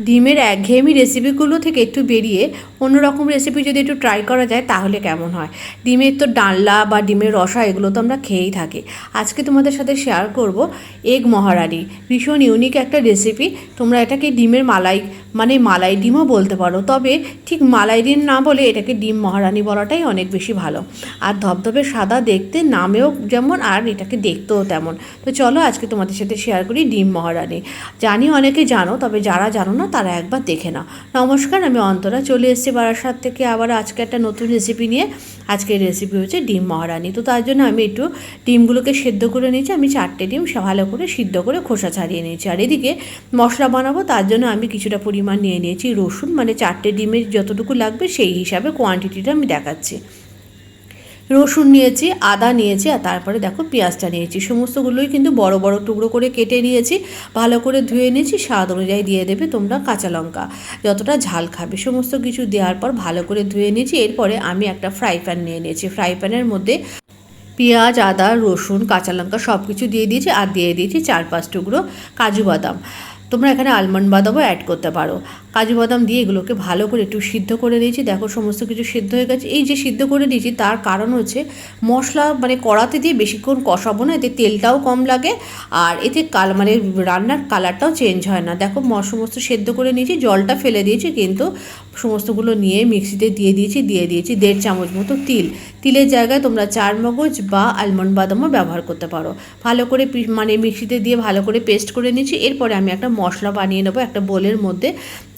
ডিমের একঘেয়েমি রেসিপিগুলো থেকে একটু বেরিয়ে অন্যরকম রেসিপি যদি একটু ট্রাই করা যায়, তাহলে কেমন হয়? ডিমের তো ডালনা বা ডিমের রসা, এগুলো তো আমরা খেয়েই থাকি। আজকে তোমাদের সাথে শেয়ার করব এগ মহারানি। ভীষণ ইউনিক একটা রেসিপি তোমরা এটাকে ডিমের মালাই মানে মালাই ডিমও বলতে পারো। তবে ঠিক মালাই ডিম না বলে এটাকে ডিম মহারানি বলাটাই অনেক বেশি ভালো। আর ধবধবে সাদা দেখতে, নামেও যেমন, আর এটাকে দেখতেও তেমন। তো চলো আজকে তোমাদের সাথে শেয়ার করি ডিম মহারানি। জানি অনেকে জানো, তবে যারা জানো না, তারা একবার দেখে নাও। নমস্কার, আমি অন্তরা, চলে এসেছি বারাসাত থেকে আবার আজকে একটা নতুন রেসিপি নিয়ে। আজকের রেসিপি হচ্ছে ডিম মহারানি। তো তার জন্য আমি একটু ডিমগুলোকে সেদ্ধ করে নিয়েছি। আমি চারটে ডিম ভালো করে সিদ্ধ করে খোসা ছাড়িয়ে নিয়েছি। আর এদিকে মশলা বানাবো, তার জন্য আমি কিছুটা পরিমাণ নিয়ে নিয়েছি, রসুন মানে চারটে ডিমের যতটুকু লাগবে সেই হিসাবে কোয়ান্টিটিটা আমি দেখাচ্ছি। রসুন নিয়েছি, আদা নিয়েছি আর তারপরে দেখো পেঁয়াজটা নিয়েছি। সমস্তগুলোই কিন্তু বড় বড় টুকরো করে কেটে নিয়েছি, ভালো করে ধুয়ে নিয়েছি, স্বাদ অনুযায়ী দিয়ে দেবে তোমরা কাঁচা লঙ্কা। যতটা ঝাল খাবে, সমস্ত কিছু দেওয়ার পর ভালো করে ধুয়ে নিয়েছি। এরপরে আমি একটা ফ্রাই প্যান নিয়ে নিয়েছি। ফ্রাই প্যানের মধ্যে পেঁয়াজ, আদা, রসুন, কাঁচা লঙ্কা সব কিছু দিয়ে দিয়েছি আর দিয়ে দিয়েছি চার পাঁচ টুকরো কাজু বাদাম। তোমরা এখানে আলমন্ড বাদামও অ্যাড করতে পারো। কাজু বাদাম দিয়ে এগুলোকে ভালো করে একটু সিদ্ধ করে দিয়েছি দেখো সমস্ত কিছু সিদ্ধ হয়ে গেছে। এই যে সিদ্ধ করে দিয়েছি, তার কারণ হচ্ছে মশলা মানে কড়াতে দিয়ে বেশিক্ষণ কষাবো না, এতে তেলটাও কম লাগে আর এতে কাল মানে রান্নার কালারটাও চেঞ্জ হয় না। দেখো সমস্ত সেদ্ধ করে নিয়েছি, জলটা ফেলে দিয়েছি কিন্তু সমস্তগুলো নিয়ে মিক্সিতে দিয়ে দিয়েছি দিয়ে দিয়েছি দেড় চামচ মতো তিল। তিলের জায়গায় তোমরা চার মগজ বা আলমন্ড বাদামও ব্যবহার করতে পারো। ভালো করে মানে মিক্সিতে দিয়ে ভালো করে পেস্ট করে নিয়েছি। এরপরে আমি একটা মশলা বানিয়ে নেব, একটা বোলের মধ্যে।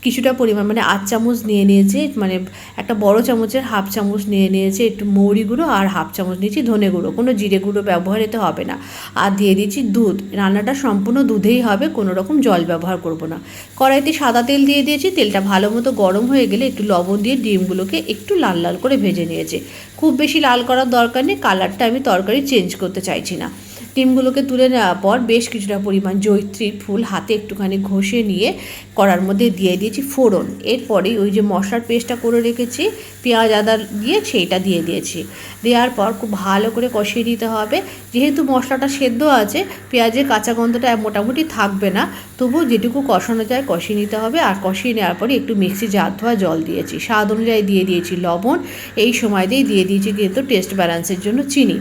কিছুটা পরিমাণ মানে আধ চামচ নিয়ে নিয়েছি মানে একটা বড় চামচের হাফ চামচ নিয়ে নিয়েছি, একটু মৌরি গুঁড়ো আর হাফ চামচ নিয়েছি ধনে গুঁড়ো। কোনো জিরে গুঁড়ো ব্যবহার এতে হবে না। আর দিয়ে দিয়েছি দুধ। রান্নাটা সম্পূর্ণ দুধেই হবে, কোনো রকম জল ব্যবহার করব না। কড়াইতে সাদা তেল দিয়ে দিয়েছি, তেলটা ভালো মতো গরম হয়ে গেলে একটু লবণ দিয়ে ডিমগুলোকে একটু লাল লাল করে ভেজে নিয়েছি। খুব বেশি লাল করার দরকার নেই, কালারটা আমি তরকারি চেঞ্জ করতে চাইছি না। ডিমগুলোকে তুলে নেওয়ার পর বেশ কিছুটা পরিমাণ জৈত্রীর ফুল হাতে একটুখানি ঘষে নিয়ে কড়ার মধ্যে দিয়ে দিয়েছি ফোড়ন। এরপরে ওই যে মশলার পেস্টটা করে রেখেছি, পেঁয়াজ আদা দিয়ে সেইটা দিয়ে দিয়েছি। দেওয়ার পর খুব ভালো করে কষিয়ে নিতে হবে। যেহেতু মশলাটা সেদ্ধ আছে, পেঁয়াজের কাঁচা গন্ধটা মোটামুটি থাকবে না তবু যেটুকু কষানো যায় কষিয়ে নিতে হবে। আর কষিয়ে নেওয়ার পরে একটু মিক্সি জার ধোয়া জল দিয়েছি। স্বাদ অনুযায়ী দিয়ে দিয়েছি লবণ। এই সময়তেই দিয়ে দিয়েছি কিন্তু টেস্ট ব্যালেন্সের জন্য চিনি।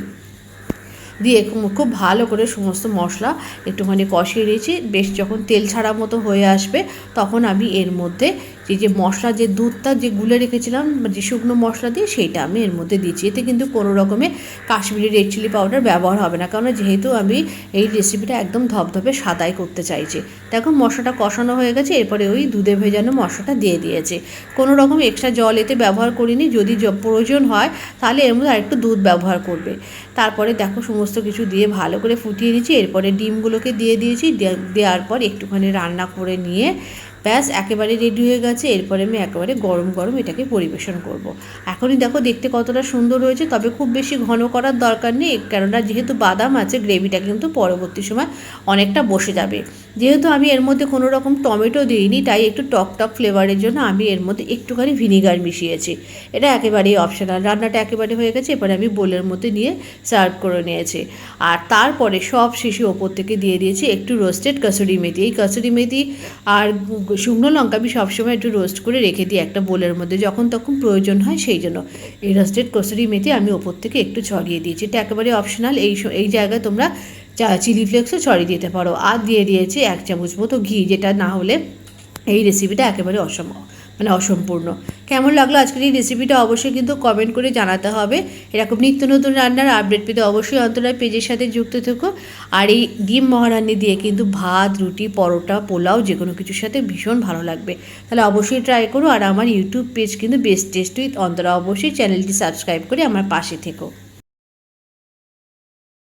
দিয়ে খুব ভালো করে সমস্ত মশলা একটুখানি কষিয়ে দিয়েছি বেশ যখন তেল ছাড়া মতো হয়ে আসবে, তখন আমি এর মধ্যে যে যে মশলা, যে দুধটা, যে গুলে রেখেছিলাম যে শুকনো মশলা দিয়ে, সেইটা আমি এর মধ্যে দিচ্ছি এতে কিন্তু কোনো রকমের কাশ্মীরি রেড চিলি পাউডার ব্যবহার হবে না। কারণ যেহেতু আমি এই রেসিপিটা একদম ধপধপে সাদাই করতে চাইছি। দেখো, মশলাটা কষানো হয়ে গেছে, এরপরে ওই দুধে ভেজানো মশলাটা দিয়ে দিয়েছে। কোনো রকম এক্সট্রা জল এতে ব্যবহার করিনি। যদি প্রয়োজন হয়, তাহলে এর মধ্যে আরেকটু দুধ ব্যবহার করবে। তারপরে দেখো, সমস্ত কিছু দিয়ে ভালো করে ফুটিয়ে দিয়েছি এরপরে ডিমগুলোকে দিয়ে দিয়েছি। দেওয়ার পর একটুখানি রান্না করে নিয়ে ব্যাস, একেবারে রেডি হয়ে গেছে এরপরে আমি একেবারে গরম গরম এটাকে পরিবেশন করব। এখনই দেখো দেখতে কতটা সুন্দর হয়েছে, তবে খুব বেশি ঘন করার দরকার নেই, কেননা যেহেতু বাদাম আছে গ্রেভিটা কিন্তু পরবর্তী সময় অনেকটা বসে যাবে যেহেতু আমি এর মধ্যে কোনো রকম টমেটো দিইনি, তাই একটু টক টক ফ্লেভারের জন্য আমি এর মধ্যে একটুখানি ভিনিগার মিশিয়েছি। এটা একেবারেই অপশনাল রান্নাটা একেবারে হয়ে গেছে, এবারে আমি বোলের মধ্যে নিয়ে সার্ভ করে নিয়েছি। আর তারপরে সব শেষে ওপর থেকে দিয়ে দিয়েছি একটু রোস্টেড কাসুরি মেথি। এই কাসুরি মেথি আর শুকনো লঙ্কা আমি সবসময় একটু রোস্ট করে রেখে দিই একটা বোলের মধ্যে, যখন তখন প্রয়োজন হয় সেই জন্য। এই রোস্টেড কসুরি মেথি আমি ওপর থেকে একটু ছড়িয়ে দিয়েছি। এটা একেবারে অপশনাল এই এই জায়গায় তোমরা চিলি ফ্লেক্সও ছড়িয়ে দিতে পারো। আর দিয়ে দিয়েছি এক চামচ মতো ঘি, যেটা না হলে এই রেসিপিটা একেবারে অসম মানে অসম্পূর্ণ। কেমন লাগল আজকের এই রেসিপিটা অবশ্যই কিন্তু কমেন্ট করে জানাতে হবে। এরকম নিত্য নতুন রান্নার আপডেট পেতে অবশ্যই অন্তরায় পেজের সাথে যুক্ত থেকো। আর এই ডিম মহারান্নি দিয়ে কিন্তু ভাত, রুটি, পরোটা, পোলাও যে কোনো কিছুর সাথে ভীষণ ভালো লাগবে। তাহলে অবশ্যই ট্রাই করো। আর আমার ইউটিউব পেজ কিন্তু বেস্ট টেস্ট উইথ অন্তরা। অবশ্যই চ্যানেলটি সাবস্ক্রাইব করে আমার পাশে থেকো।